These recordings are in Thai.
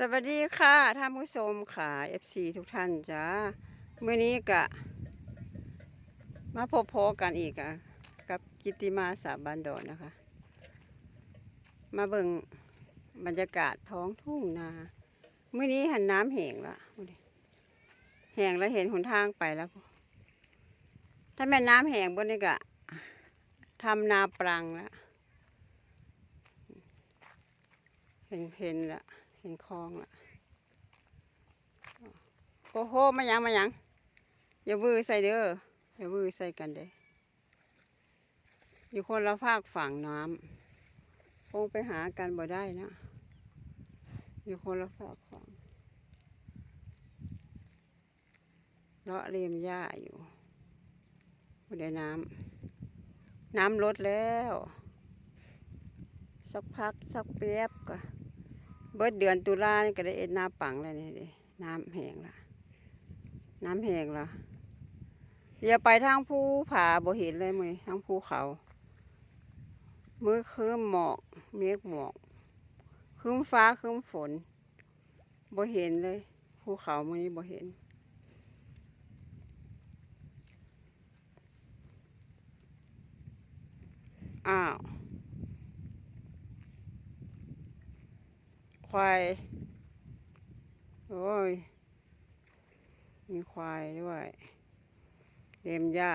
สวัสดีค่ะท่านผู้ชมค่ะ FC ทุกท่านจ้าเมื่อนี้กะ มาพบโพกันอีกอะกับกิติมาสาบันดอนนะคะ มาเบิ่งบรรยากาศท้องทุ่งนาเมื่อนี้หันน้ำแห้งละแห้งแล้วเห็นหนทางไปแล้ว ถ้าแม่น้ำแห้งบนนี้กะทำนาปรังล้วเห็นเห็นละ เห็นคลองละโอ้โหมายังมายังอย่าวือใส่เด้ออย่ามือใส่กันเด้อยู่คนละภาคฝั่งน้ำคงไปหากันบ่ได้นะ อยู่คนละภาคฝั่งเลาะเลียมหญ้าอยู่บ่ได้น้ำน้ำลดแล้ว สักพักสักเปียบก็ เบิดเดือนตุลานี่ก็ได้เอ็ดน้ำปังแล้วนี่เด้น้ำแห้งละน้ำแห้งละอย่าไปทางภูผาบ่เห็นเลยมือทางภูเขามือคืมหมอกเมฆหมอกคืมฟ้าคืมฝนบ่เห็นเลยภูเขามือนี้บ่เห็นอ้าว ควาย โอ้ย มีควายด้วยเลียมหญ้า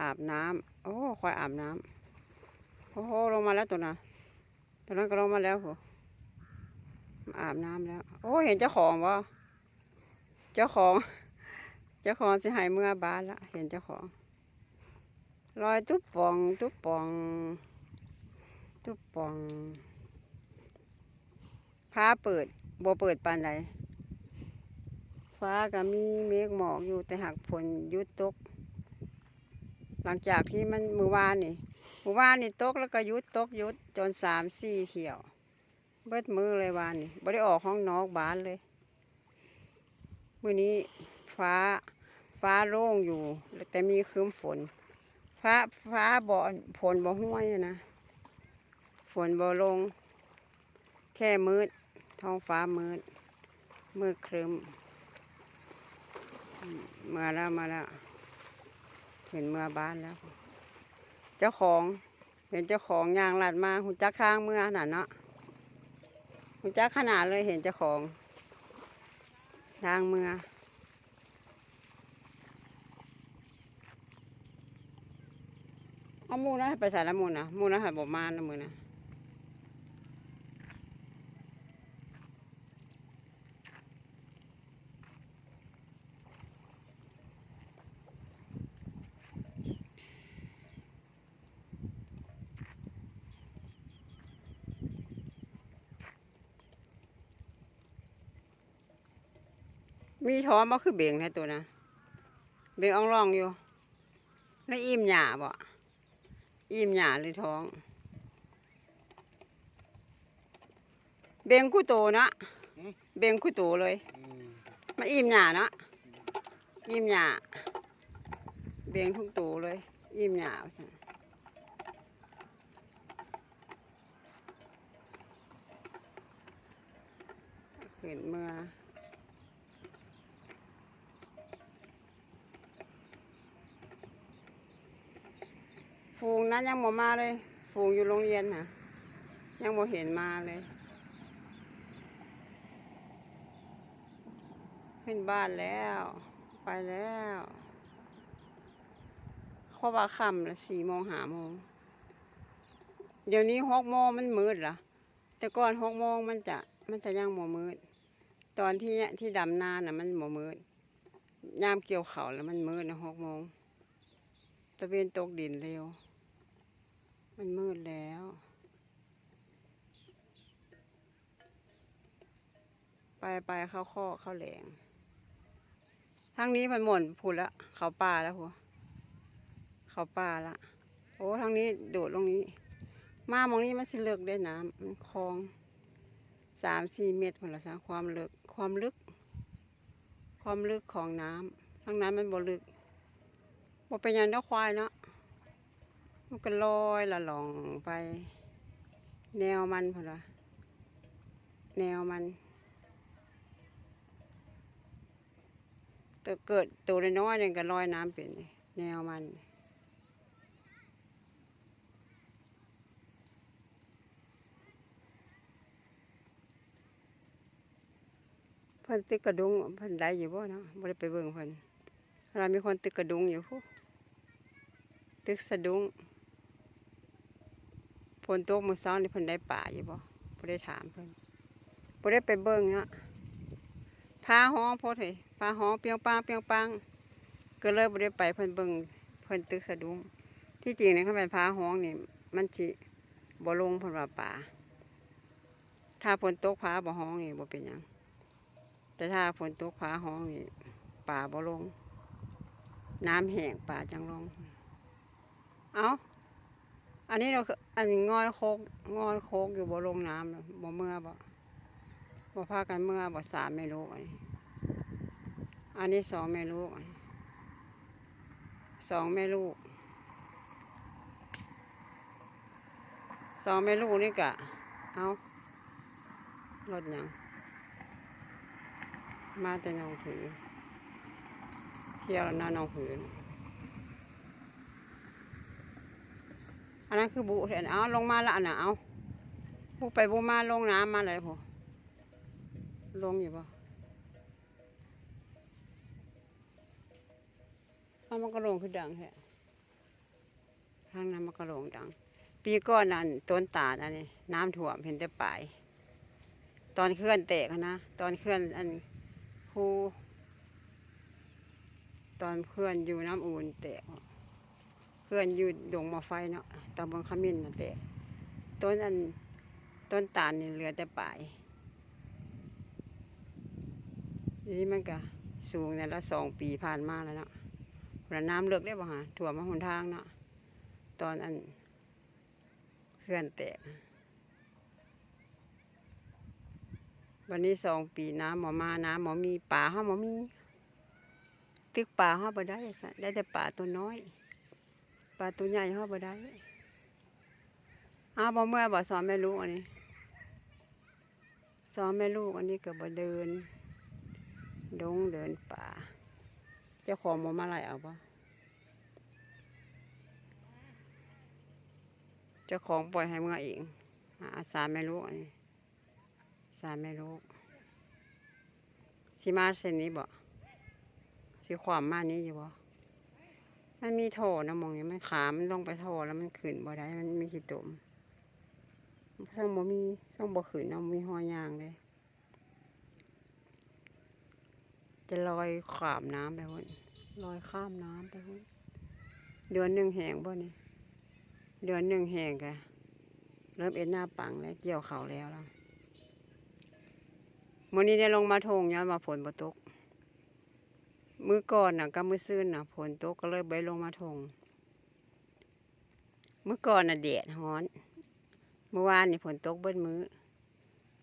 อาบน้ำโอ้ควายอาบน้ำโอ้โหลงมาแล้วตัวน่ะตัวนั้นก็ลงมาแล้วหมาอาบน้ำแล้ว โอ้เห็นเจ้าของวะเจ้าของ เจ้าของสิหายเมื่อบานละเห็นเจ้าของลอยตุ๊บปอง ตุ๊บปอง ตุ๊บปอง ผ้าเปิดบ่เปิดปานใดฟ้าก็มีเมฆหมอกอยู่แต่หากฝนยุดตก หลังจากที่มันมือวานนี่มือวานนี่ตกแล้วก็ยุดตกยุดจนสามสี่เขียว เบิดมือเลยวานนี่บ่ได้ออกห้องนอกบ้านเลยมื้อนี้ฟ้าฟ้าโล่งอยู่ แต่มีครึ้มฝน ฟ้าฟ้าบ่ฝนบ่ห้วยนะฝนบ่ลง แค่มืด ท้องฟ้ามืดมืดครึ้ม มาแล้วมาแล้ว เห็นเมื่อบ้านแล้ว เจ้าของ เห็นเจ้าของยางหลัดมาหุ่จักทางเมื่อน่ะเนาะหุ่จักขนาดเลยเห็นเจ้าของทางเมื่อเอาหมูนะไปใส่ละหมูนะหมูนะหัดบอกมานะมือนะ มีท้อมาคือเบ่งแท้ตัวนะเบ่งอ่องร่องอยู่ แล้วอิ่มหยาบ่อิ่มหยาหรือท้อง เบ่งคู่โตนะเบ่งคู่โตเลยมาอิ่มหยาเนาะอิ่มหยาเบ่งทุกตัวเลย อิ่มหยาเห็นเมื่อ ฝูงนั้นยังบ่มาเลย ฝูงอยู่โรงเรียนน่ะยังบ่เห็นมาเลย ขึ้นบ้านแล้ว ไปแล้วเขาว่าค่ำละสี่โมงหาโมง เดี๋ยวนี้หกโมงมันมืดละแต่ก่อนหกโมงมันจะมันจะยังบ่มืด ตอนที่ที่ดำนาน่ะมันบ่มืดยามเกี่ยวเขาแล้วมันมืดนะหกโมงตะเวนตกดินเร็ว มันมืดแล้วไปไปเข้าข้อเข้าแหลงทางนี้มันหม่นผุดละเขาป่าแล้วหัวเขาป่าละโอ้ทางนี้โดดลงนี้ มามองนี้มันสิเลิกได้น้ำมันคลองสามสี่เมตรผลละสาความลึกความลึก ความลึกของน้ำทางนั้นมันบ่ลึกบ่เป็นยันเด้อควายเนาะ มันก็ลอยละหลองไป แนวมันพอละแนวมัน ตัวเกิดตัวน้อยยังก็ลอยน้ำเป็นแนวมันเพิ่นตึกกระดุงเพิ่นได้อยู่บ่เนาะบ่ได้ไปเบิ่งเพิ่นเรามีคนตึกกระดุงอยู่พุตึกสะดุ้ง นตกมือเช้านี่เพิ่นได้ป่าอยู่บ่บ่ได้ถามเพิ่นบ่ได้ไปเบิ่งเนาะพาฮ้องโพดเฮ้ยพาฮ้องเปียงปางเปียงปางก็เลยบ่ได้ไปเพิ่นเบิ่งเพิ่นตึกสะดุ้งที่จริงเนี่คันเป็นพาฮ้องนี่มันสิบ่ลงเพิ่นว่าป่าถ้าฝนตกพาบ่ฮ้องนี่บ่เป็นหยังแต่ถ้าฝนตกฟ้าห้องนี่ป่าบ่ลง น้ำแห้งป่าจังลงเอา อันนี้เราคืออันงอยโคกงอยโคกอยู่บ่ลงน้ำบ่เมื่อบ่บ่พากันเมื่อบ่สามไม่รู้อันนี้อันนี้สองแม่ลูกอันนี้สองแม่ลูกสองแม่ลูกนี่กะเอารถยังมาแต่นองผือเที่ยวแล้วหน้านองผือน่ะ อันนั้นคือบุเห็นเอาลงมาละอันน่ะเอาบุไปบุมาลงน้ำมาเลยพอลงอยู่ปะเอามันก็ลงคือดังแฮะทางนั้นมันก็ลงดัง ปีก่อนนั้นต้นตาลอันนี้น้ำท่วมเห็นแต่ปลาย ตอนเคลื่อนแตะนะ ตอนเคลื่อนอันภูตอนเพื่อนอยู่น้ำอุ่นแตก เพื่อนอยู่ดงมาไฟเนาะตำบลขมิ้นนั่นแตกต้นอันต้นตาลนี่เหลือแต่ปลายนี้มันก็สูงแต่ละสองปีผ่านมาแล้วเนาะแล้วน้ำเลิกได้บ่ฮะถั่วมาหนทางเนาะตอนอันเพื่อนแตกวันนี้สองปีน้ำหมอมาน้ำหมอมีป่าห้าหมอมี ตึกป่าห้าบ่ได้สะได้แต่ป่าตัวน้อย ป่าตัวใหญ่ห้าบ่ได้อ้าวบ่เมื่อบ่สอนแม่ลูกอันนี้สอนแม่ลูกอันนี้ก็บ่เดิน ดงเดินป่า เจ้าของหมอมาไล่เอาบ่เจ้าของปล่อยให้เมื่อเองหาอาสาแม่ลูกอันนี้สามไม่รู้สิมาเส้นนี้บ่สิความมานี้อยู่บ่ มันมีโถนะมองนี้มันขามันลงไปโถแล้วมันขึ้นบ่ได้ มันมีขี้ตุ่มช่องบ่มีช่องบ่ขึ้นเอามีหอยางเลย จะลอยขามน้ำไปพุ่นลอยข้ามน้ำไปพุ่นเดือนหนึ่งแหงบ่นี่เดือนหนึ่งแหงกะเริ่มเอ็นหน้าปังแล้วเกี่ยวเขาแล้วแล้วมื่อนี้ได้ลงมาทงย้อนมาฝนบ่ตก มื้อก่อนน่ะก็มือซื่นน่ะฝนตกก็เลยไปลงมาทงมื้อก่อนน่ะแดดร้อน เมื่อวานนี่ฝนตกเบิ้ลมื้อ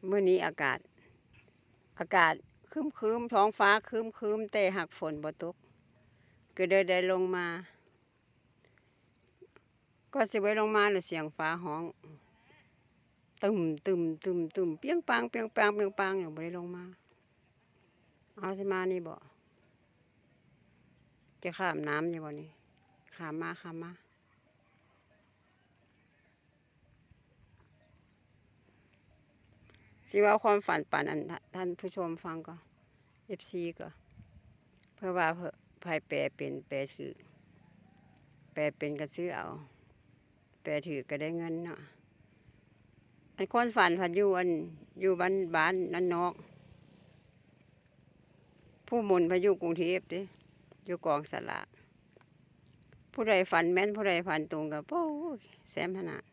มื้อนี้อากาศ อากาศครึ้มครึมๆท้องฟ้าครึ้มครึมๆแต่หักฝนบ่ตกก็เลยได้ลงมา ก็สิไว้ลงมาแล้วเสียงฟ้าห้องตึมตึมตึมตึมเปียงปังเปียงปังเปียงปังอย่างบ่ได้ลงมา เอาสิมานี่บ่ จะข้ามน้ำอยู่บ่นี่ข้ามมาข้ามมาสิว่าความฝันปันอันท่านผู้ชมฟังก็เอฟซีก็ เพื่อว่าเพื่อภายแปลเป็นแปลถือ แปลเป็นก็ซื้อเอา แปลถือก็ได้เงินเนาะอันคนฝันผันอยู่อันอยู่บ้านบ้านนั่นนอก ผู้มุนพายุกรุงเทพติ อยู่กองสลากผู้ใดฝันแม่นผู้ใดฝันตรงกับโอ้แซมขนาด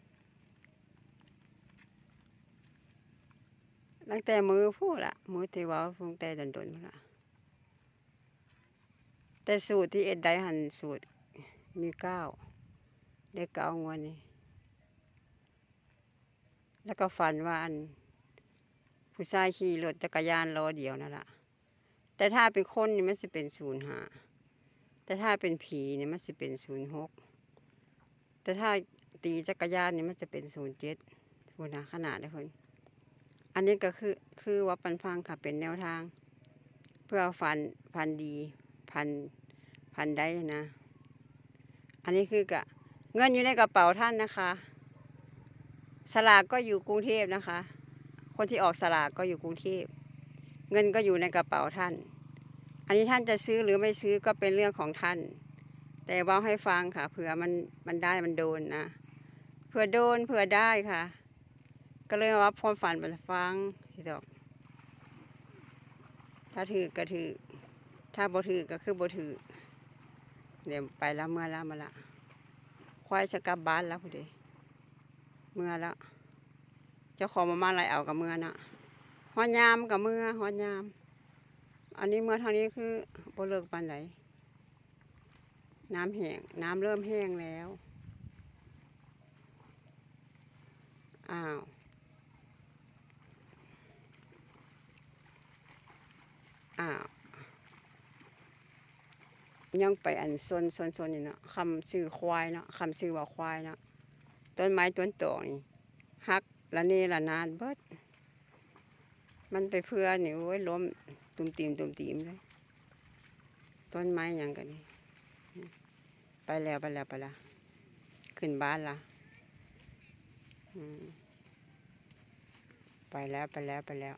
ตั้งแต่มือผู้ละมือที่ว่าตั้งแต่ดนดนๆละแต่สูตรที่เอ็ดได้หันสูตรมีเก้าได้เก้างวดนี่แล้วก็ฝันว่าอันผู้ชายขี่รถจักรยานล้อเดียวนั่นแหละแต่ถ้าเป็นคนนี่มันจะเป็นศูนย์ห้า แต่ถ้าเป็นผีเนี่ยมันจะเป็นศูนย์หกแต่ถ้าตีจักรยานเนี่ยมันจะเป็นศูนย์เจ็ดคุณนะขนาดเลยคนอันนี้ก็คือคือว่าปันฟังค่ะเป็นแนวทาง เพื่อฝันฝันดีพันพันได้นะ อันนี้คือกะเงินอยู่ในกระเป๋าท่านนะคะ สลากก็อยู่กรุงเทพนะคะ คนที่ออกสลากก็อยู่กรุงเทพ เงินก็อยู่ในกระเป๋าท่าน อันนี้ท่านจะซื้อหรือไม่ซื้อก็เป็นเรื่องของท่าน แต่ว่าให้ฟังค่ะเผื่อมันมันได้มันโดนนะเผื่อโดนเผื่อได้ค่ะ ก็เลยว่าความฝันไปฟังสิดอก ถ้าถือก็ถือถ้าบ่ถือก็คือบ่ถือเดี๋ยวไปแล้วเมื่อแล้วมาละควายจะกลับบ้านแล้วพอดีเมื่อแล้วเจ้าของมามาอะไรเอากับเมื่อน่ะหอยามกับเมื่อหอยาม อันนี้เมื่อเท่านี้คือบ่เลิกปานไหนน้ำแห้งน้ำเริ่มแห้งแล้ว อ้าว อ้าว ยังไปอันซนซนซนนี่เนาะคำซื้อควายเนาะคำซื้อว่าควายเนาะต้นไม้ต้นโตอนี่หักละเนละนานเบิด มันไปเพื่อนี่โอ้ยล้ม ตุ่มตีมตุ่มตีมเลย ต้นไม้ยังกันนี่ไปแล้วไปแล้วไปแล้วขึ้นบ้านละไปแล้วไปแล้วไปแล้ว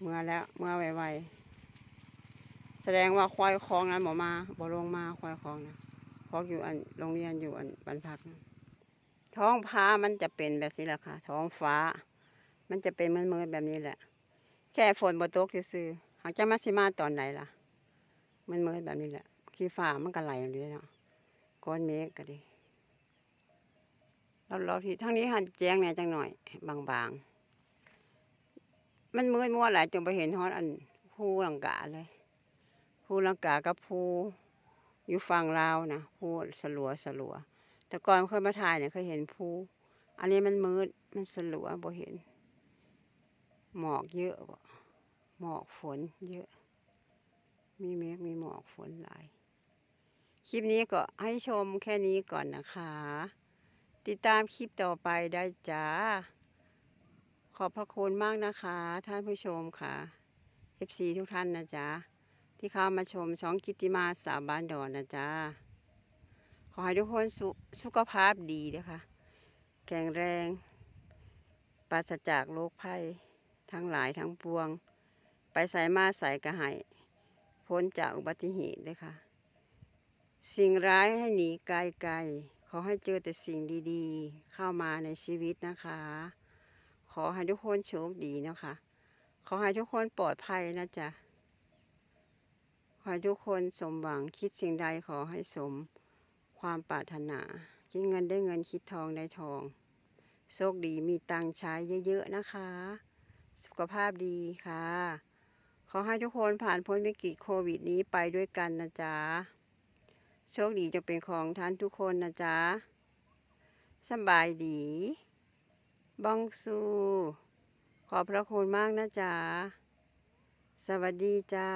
เมื่อแล้วเมื่อไวๆแสดงว่าควายคลองนั้นหมอมาบ่ลงมาควายคลองนะเพราะอยู่อันโรงเรียนอยู่อันบรรพักนะ ท้องฟ้ามันจะเป็นแบบนี้แหละค่ะ ท้องฟ้า มันจะเป็นมืดๆแบบนี้แหละ แค่ฝนบ่ตกซื่อๆหากจะมาสิมาตอนไหนล่ะ มันมืดแบบนี้แหละขี้ฟ้ามันก็ไหลอย่างนี้เนาะก้อนเมฆก็ดีเราเราที่ทั้งนี้หันแจ้งเนี่ยจังหน่อย บางๆ มันมืดมัวหลายจนไปเห็นฮอดอันภูลังกาเลยภูลังกากับภูอยู่ฝั่งลาวนะภูสลัวสลัว แต่ก่อนเคยมาถ่ายเนี่ยเคยเห็นภูอันนี้มันมืดมันสลัวบ่เห็น หมอกเยอะบ่หมอกฝนเยอะ มีเมฆมีหมอกฝนหลาย คลิปนี้ก็ให้ชมแค่นี้ก่อนนะคะ ติดตามคลิปต่อไปได้จ้า ขอบพระคุณมากนะคะ ท่านผู้ชมค่ะ FC ทุกท่านนะจ๊ะ ที่เข้ามาชมช่องกิติมาสาบ้านดอนนะจ๊ะ อให้ทุกคนสุสุขภาพดีนะคะแข็งแรง ปราศจากโรคภัยทั้งหลายทั้งปวง ไปใส่มาใส่กระหายพ้นจากอุบัติเหตุเลยค่ะ สิ่งร้ายให้หนีไกลๆขอให้เจอแต่สิ่งดีๆ เข้ามาในชีวิตนะคะ ขอให้ทุกคนโชคดีนะคะ ขอให้ทุกคนปลอดภัยนะจ๊ะขอให้ทุกคนสมหวังคิดสิ่งใดขอให้สม ความปรารถนา คิดเงินได้เงินคิดทองได้ทอง โชคดีมีตังค์ใช้เยอะๆนะคะ สุขภาพดีค่ะ ขอให้ทุกคนผ่านพ้นวิกฤตโควิดนี้ไปด้วยกันนะจ๊ะ โชคดีจะเป็นของท่านทุกคนนะจ๊ะสบายดีบังซู ขอบพระคุณมากนะจ๊ะ สวัสดีจ้า